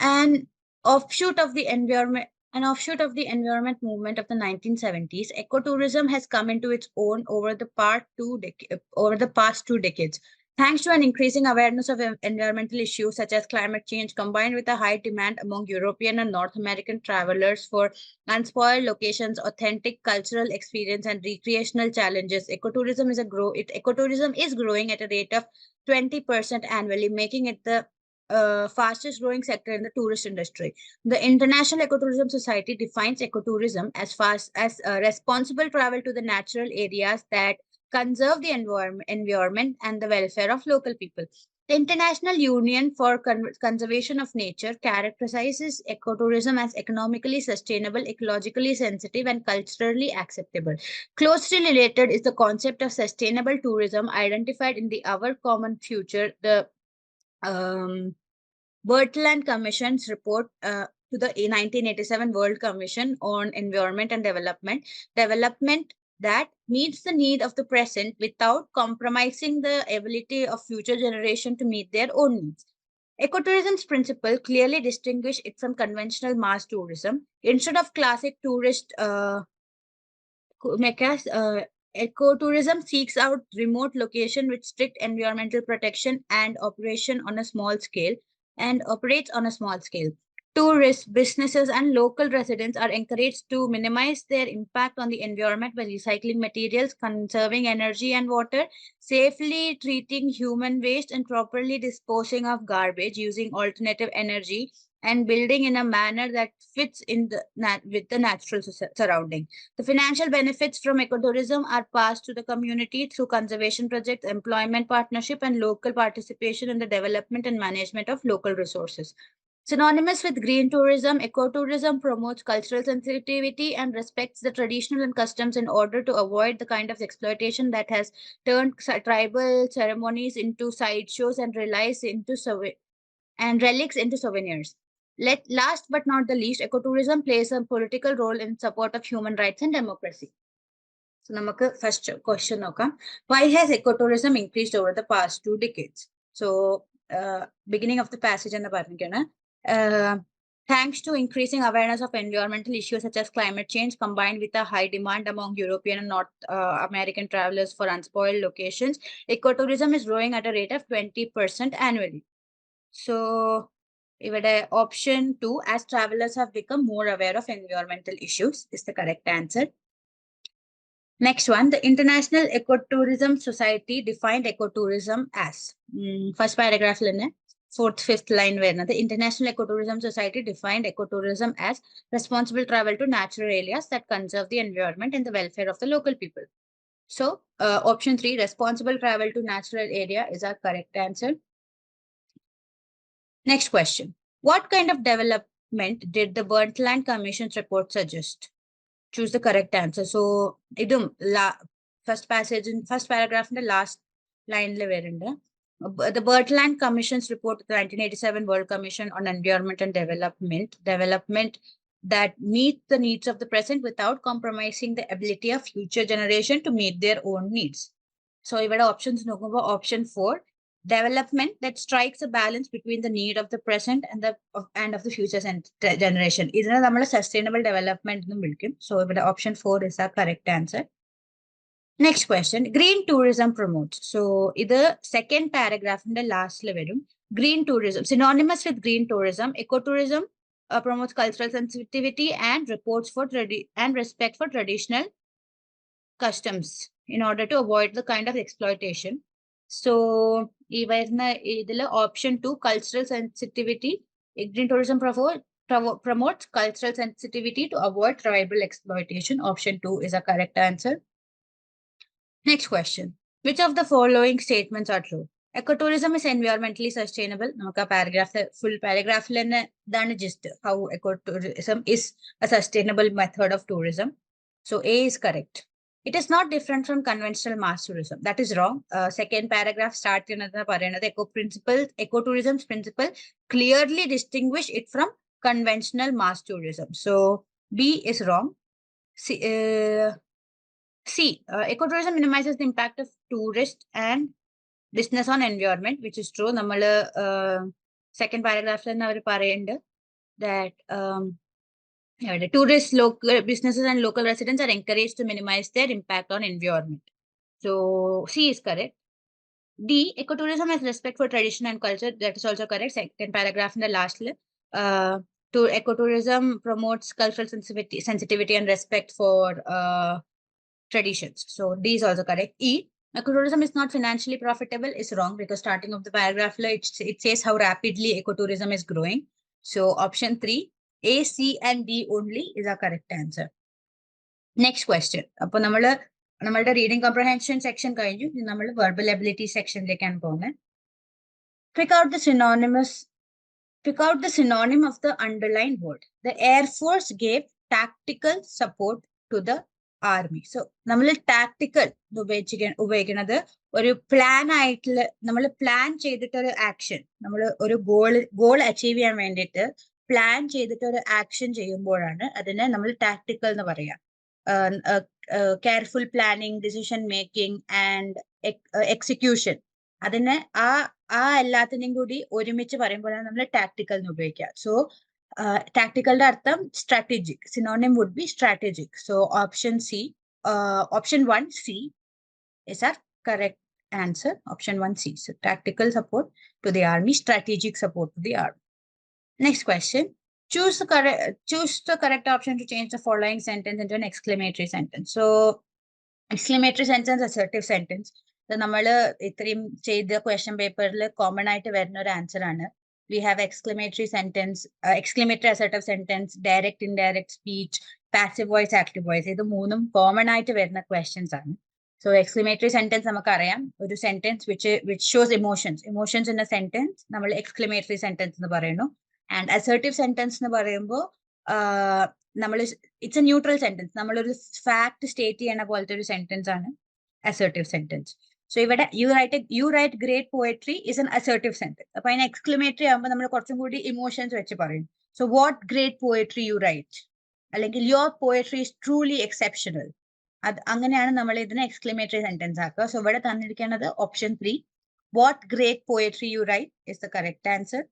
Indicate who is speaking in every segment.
Speaker 1: An offshoot of the environment, an offshoot of the environment movement of the 1970s, ecotourism has come into its own over the part two over the past two decades. Thanks to an increasing awareness of environmental issues such as climate change, combined with a high demand among European and North American travelers for unspoiled locations, authentic cultural experience, and recreational challenges. Ecotourism is a grow. It ecotourism is growing at a rate of twenty percent annually, making it the uh, fastest growing sector in the tourist industry. The International Ecotourism Society defines ecotourism as fast as uh, responsible travel to the natural areas that conserve the environment, environment and the welfare of local people. The International Union for Con- Conservation of Nature characterizes ecotourism as economically sustainable, ecologically sensitive, and culturally acceptable. Closely related is the concept of sustainable tourism identified in the Our Common Future, the um, Bertland Commission's report uh, to the 1987 World Commission on Environment and Development. Development that meets the need of the present without compromising the ability of future generation to meet their own needs. Ecotourism's principle clearly distinguish it from conventional mass tourism. Instead of classic tourist uh, co- uh, ecotourism seeks out remote location with strict environmental protection and operation on a small scale and operates on a small scale. Tourists, businesses, and local residents are encouraged to minimize their impact on the environment by recycling materials, conserving energy and water, safely treating human waste, and properly disposing of garbage using alternative energy and building in a manner that fits in the with the natural surrounding. The financial benefits from ecotourism are passed to the community through conservation projects, employment partnership, and local participation in the development and management of local resources. Synonymous with green tourism, ecotourism promotes cultural sensitivity and respects the traditional and customs in order to avoid the kind of exploitation that has turned s- tribal ceremonies into sideshows and relies into souve- and relics into souvenirs. Let last but not the least, ecotourism plays a political role in support of human rights and democracy. So നമുക്ക് first question നോക്കാം Y has ecotourism increased over the past two decades? So uh, beginning of the passage എന്ന് പറഞ്ഞിരിക്കുകയാണ് uh, thanks to increasing awareness of environmental issues such as climate change, combined with a high demand among European and North uh, American travelers for unspoiled locations, ecotourism is growing at a rate of 20% annually. So, option two, as travelers have become more aware of environmental issues, is the correct answer. Next one, the International Ecotourism Society defined ecotourism as. Mm, first paragraph, Linne fourth, fifth line where the International Ecotourism Society defined ecotourism as responsible travel to natural areas that conserve the environment and the welfare of the local people. So, uh, option three, responsible travel to natural area is our correct answer. Next question. What kind of development did the Burntland Commission's report suggest? Choose the correct answer. So, idum la first passage in first paragraph in the last line The Burtland Commission's report, the 1987 World Commission on Environment and Development, development that meet the needs of the present without compromising the ability of future generation to meet their own needs. So, ഇവിടെ options നോക്കുമ്പോൾ option four, development that strikes a balance between the need of the present and the of, and of the future sen- te- generation. ഇതിനെ നമ്മൾ sustainable development എന്നും വിളിക്കും. So, ഇവിടെ option four is our correct answer. Next question, green tourism promotes. So, ഇത് second paragraph in the last വരും. Green tourism, synonymous with green tourism, ecotourism uh, promotes cultural sensitivity and reports for tradi- and respect for traditional customs in order to avoid the kind of exploitation. So, ഈ വരുന്ന ഇതില് option two, cultural sensitivity, green tourism provo- provo- promotes cultural sensitivity to avoid tribal exploitation. Option two is a correct answer. Next question. Which of the following statements are true? എക്കോടൂറിസം is എൻവയോൺമെന്റലി sustainable നമുക്ക് ആ paragraph full പാരഗ്രാഫിൽ തന്നെ ഇതാണ് just how എക്കോടൂറിസം is A sustainable method of tourism so A is correct it is not different from conventional mass tourism that is wrong second paragraph start ചെയ്യുന്നത് പറയുന്നത് echo principal eco tourism principal clearly distinguish it from conventional mass tourism. So B is wrong. C, uh, C uh, ecotourism minimizes the impact of tourist and business on environment, which is true. നമ്മൾ second paragraph തന്നെ അവർ പറയുന്നുണ്ട് that um, yeah, the tourists, local businesses and local residents are encouraged to minimize their impact on environment. So C is correct. D, ecotourism has respect for tradition and culture. That is also correct. Second paragraph in the last uh, to ecotourism promotes traditions. So D is also correct. E, ecotourism is not financially profitable is wrong because starting of the paragraph, it, it says how rapidly ecotourism is growing. So option three, A, C and D only is our correct answer. Next question. അപ്പോൾ നമ്മൾ നമ്മളുടെ reading comprehension section കഴിഞ്ഞു ഇനി നമ്മൾ verbal ability സെക്ഷനിലേക്കാണ് പോകുന്നത് pick out the synonymous pick out the synonym of the underlined word the air force gave tactical support to the so നമ്മൾ tactical ഉപയോഗിക്ക ഉപയോഗിക്കുന്നത് ഒരു പ്ലാൻ ആയിട്ടുള്ള നമ്മൾ പ്ലാൻ ചെയ്തിട്ട് ഒരു ആക്ഷൻ നമ്മൾ ഒരു ഗോൾ ഗോൾ അച്ചീവ് ചെയ്യാൻ വേണ്ടിയിട്ട് പ്ലാൻ ചെയ്തിട്ട് ഒരു ആക്ഷൻ ചെയ്യുമ്പോഴാണ് അതിനെ നമ്മൾ ടാക്ടിക്കൽ എന്ന് പറയാം. Careful planning decision making and execution അതിനെ ആ ആ എല്ലാത്തിനെയും കൂടി ഒരുമിച്ച് പറയുമ്പോഴാണ് നമ്മൾ ടാക്ടിക്കൽ എന്ന് ഉപയോഗിക്കുക. സോ ടാക്ടിക്കലിന്റെ അർത്ഥം strategic synonym would be strategic so option C option one C is R correct answer option one C so tactical support to the army strategic support to the army next question choose the correct choose the correct option to change the following sentence into an exclamatory sentence so exclamatory sentence assertive sentence നമ്മൾ ഇത്രയും ചെയ്ത question പേപ്പറിൽ common ആയിട്ട് വരുന്ന ഒരു answer ആണ് we have exclamatory sentence exclamatory assertive sentence direct indirect speech passive voice active voice ഇത് മൂന്നും കോമൺ ആയിട്ട് വരുന്ന ക്വസ്റ്റ്യൻസ് ആണ്. സോ എക്സ്ക്ലമേറ്ററി സെന്റൻസ് നമുക്കറിയാം. ഒരു sentence which which shows emotions emotions in a sentence നമ്മൾ എക്സ്ക്ലമേറ്ററി സെന്റൻസ് എന്ന് പറയുന്നു. ആൻഡ് അസർട്ടീവ് സെന്റൻസ് എന്ന് പറയുമ്പോൾ നമ്മൾ ഇറ്റ്സ് എ ന്യൂട്രൽ സെന്റൻസ് നമ്മളൊരു ഫാക്ട് സ്റ്റേറ്റ് ചെയ്യണ പോലത്തെ ഒരു സെന്റൻസ് ആണ് അസർട്ടീവ് സെന്റൻസ് സോ ഇവിടെ you write you write great poetry is an assertive sentence അപ്പൊ അതിന് എക്സ്ക്ലമേറ്ററി ആകുമ്പോൾ നമ്മൾ കുറച്ചും കൂടി ഇമോഷൻസ് വെച്ച് പറയും. So what great poetry you write അല്ലെങ്കിൽ your poetry is truly exceptional അത് അങ്ങനെയാണ് നമ്മൾ ഇതിനെ എക്സ്ക്ലമേറ്ററി സെന്റൻസ് ആക്കുക. സോ ഇവിടെ തന്നിരിക്കുന്നത് option three what great poetry you write is the correct answer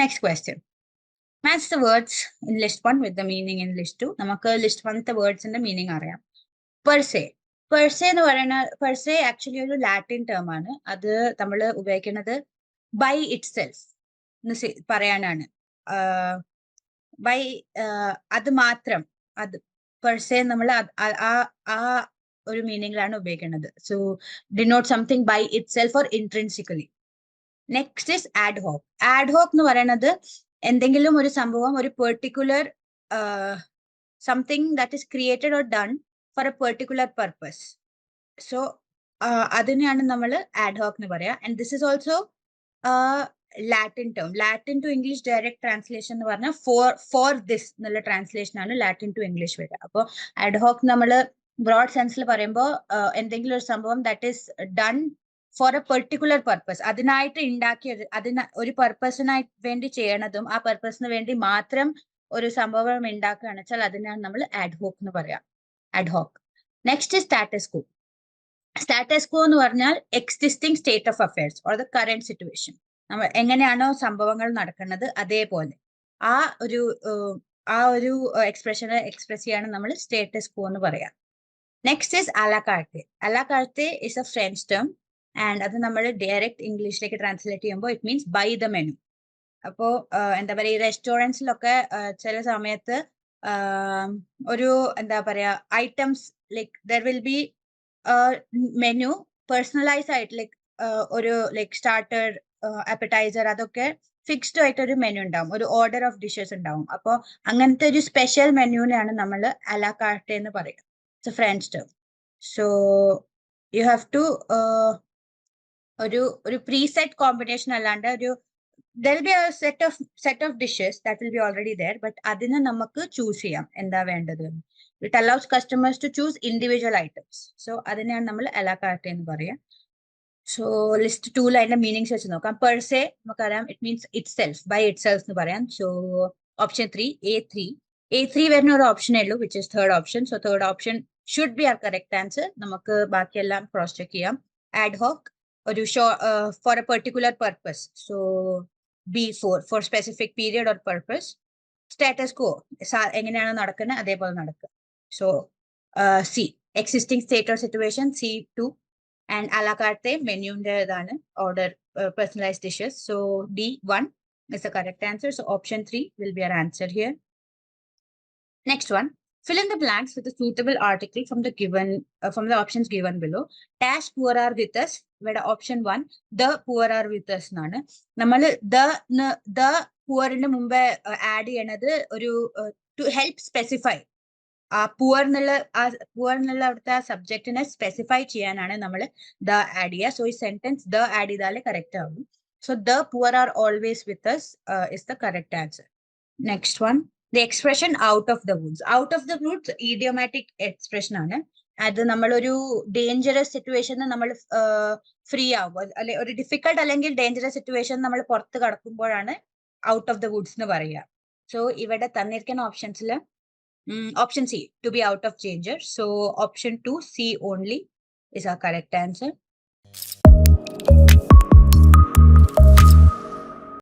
Speaker 1: next question match the words in list one with the meaning in list two നമുക്ക് list വൺത്തെ വേർഡ്സിന്റെ മീനിങ് അറിയാം. പെർസേ പെർസെ എന്ന് പറയുന്ന per se actually ഒരു Latin term ആണ്. അത് നമ്മൾ ഉപയോഗിക്കുന്നത് ബൈ ഇറ്റ് സെൽഫ് എന്ന് പറയാനാണ്. ബൈ അത് മാത്രം അത് പെർസെ നമ്മൾ ആ ഒരു മീനിങ്ങിലാണ് ഉപയോഗിക്കുന്നത്. So denote something by itself or intrinsically next is ad hoc ad hoc എന്ന് പറയുന്നത് എന്തെങ്കിലും ഒരു സംഭവം ഒരു particular something that is created or done for a particular purpose so അതിനെയാണ് നമ്മൾ ആഡ്ഹോക്ക് എന്ന് പറയാ. And this is also Latin term Latin to English direct translation എന്ന് പറഞ്ഞാൽ ഫോർ ഫോർ ദിസ് എന്നുള്ള ട്രാൻസ്ലേഷൻ ആണ് ലാറ്റിൻ ടു ഇംഗ്ലീഷ് വരിക. അപ്പോൾ അഡ്ഹോക്ക് നമ്മൾ ബ്രോഡ് സെൻസിൽ പറയുമ്പോൾ എന്തെങ്കിലും ഒരു സംഭവം that is done for a particular purpose അതിനായിട്ട് ഉണ്ടാക്കിയത് അതിന് ഒരു പർപ്പസിനായി വേണ്ടി ചെയ്യണതും ആ പർപ്പസിന് വേണ്ടി മാത്രം ഒരു സംഭവം ഉണ്ടാക്കുകയാണെന്ന് വെച്ചാൽ അതിനാണ് നമ്മൾ ആഡ്ഹോക്ക് എന്ന് പറയാം. Ad hoc next status quo status quo എന്ന് പറഞ്ഞാൽ existing state of affairs or the current situation നമ്മൾ എങ്ങനെയാണോ സംഭവങ്ങൾ നടക്കുന്നത് അതേപോലെ. ആ ഒരു ആ ഒരു എക്സ്പ്രഷനെ എക്സ്പ്രസ് ചെയ്യാണ് നമ്മൾ സ്റ്റേറ്റസ് കോ എന്ന് പറയാം. Next is a la carte a la carte is a French term and അത് നമ്മൾ ഡയറക്റ്റ് ഇംഗ്ലീഷിലേക്ക് ട്രാൻസ്ലേറ്റ് ചെയ്യുമ്പോൾ it means by the menu അപ്പോ എന്താ പറയുക ഈ റെസ്റ്റോറന്റ്സിലൊക്കെ ചില സമയത്ത് ഒരു എന്താ പറയാ items like there will be menu personalise ആയിട്ട് ലൈക് ഒരു ലൈക് സ്റ്റാർട്ടർ അപ്പറ്റൈസർ അതൊക്കെ ഫിക്സ്ഡ് ആയിട്ട് ഒരു മെനു ഉണ്ടാവും. ഒരു ഓർഡർ ഓഫ് ഡിഷസ് ഉണ്ടാവും. അപ്പോ അങ്ങനത്തെ ഒരു സ്പെഷ്യൽ മെനുവിനെയാണ് നമ്മൾ അലാകാർട്ടെ എന്ന് പറയുക it's French term so you have to ഒരു ഒരു പ്രീസെറ്റ് കോമ്പിനേഷൻ അല്ലാണ്ട് ഒരു there be set of set of dishes that will be already there but അതിന് നമുക്ക് ചൂസ് ചെയ്യാം. എന്താ വേണ്ടത്? It allows customers to choose individual items so അതിനെയാണ് നമ്മൾ അലാ കാർട്ട് എന്ന് പറയാം. സോ ലിസ്റ്റ് ടൂൽ അതിന്റെ മീനിങ്സ് വെച്ച് നോക്കാം. പെർസെ നമുക്കറിയാം it means itself by itself എന്ന് പറയാം. So option three A three A three വരുന്ന ഒരു ഓപ്ഷനേ ഉള്ളൂ which is third option so third option should be our correct answer നമുക്ക് ബാക്കിയെല്ലാം ക്രോസ് ചെക്ക് ചെയ്യാം. ആഡ് ഹോക്ക് ഒരു show for a particular purpose so B four four specific period or purpose status കോ എങ്ങനെയാണോ നടക്കുന്നത് അതേപോലെ നടക്കുക so C existing state or situation C two and അലാക്കാർത്തെ മെനുവിന്റെ ഇതാണ് order personalised dishes so D one is the correct answer. So option three will be our answer here. Next one, fill in the blanks with a suitable article from the given uh, from the options given below. Dash poor are with us. ഇവിടെ option one the poor are withers എന്നാണ്. നമ്മൾ the the പുവറിന് മുമ്പേ add ചെയ്യണത് ഒരു to help specify ആ poor എന്നുള്ള ആ പുവർ എന്നുള്ള അവിടുത്തെ ആ സബ്ജക്റ്റിനെ സ്പെസിഫൈ ചെയ്യാനാണ് നമ്മൾ ദ ആഡ് ചെയ്യുക. സോ ഈ സെന്റൻസ് ദ ആഡ് ചെയ്താലേ കറക്റ്റ് ആവുള്ളൂ. So the poor are always with us is the correct answer next one the expression out of the woods out of the woods idiomatic expression ആണ്. അത് നമ്മളൊരു dangerous situation നമ്മൾ free ആവുമ്പോൾ അല്ലെ ഒരു difficult അല്ലെങ്കിൽ ഡേഞ്ചറസ് സിറ്റുവേഷൻ നമ്മൾ പുറത്ത് കടക്കുമ്പോഴാണ് ഔട്ട് ഓഫ് ദ വുഡ്സ് എന്ന് പറയുക സോ ഇവിടെ തന്നിരിക്കുന്ന ഓപ്ഷൻസിൽ option C to be out of danger so option two C only is a correct answer